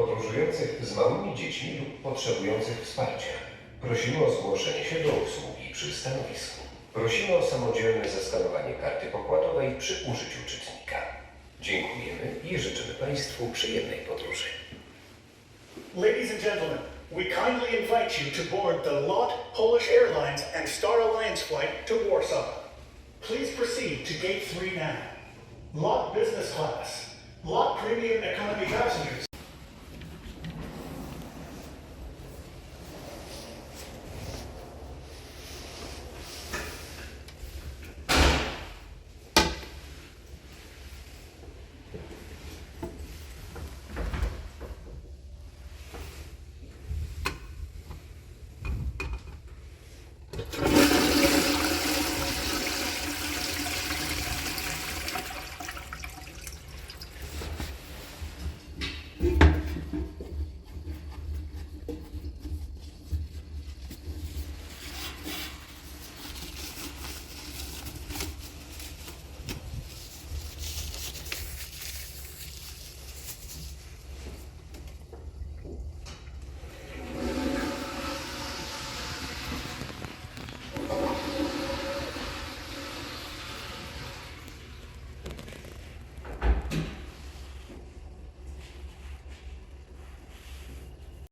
podróżujących z małymi dziećmi lub potrzebujących wsparcia. Prosimy o zgłoszenie się do obsługi przy stanowisku. Prosimy o samodzielne zeskanowanie karty pokładowej przy użyciu czytnika. Dziękujemy i życzymy Państwu przyjemnej podróży. Ladies and gentlemen, we kindly invite you to board the LOT Polish Airlines and Star Alliance flight to Warsaw. Please proceed to gate 3 now. LOT Business Class, LOT Premium Economy passengers,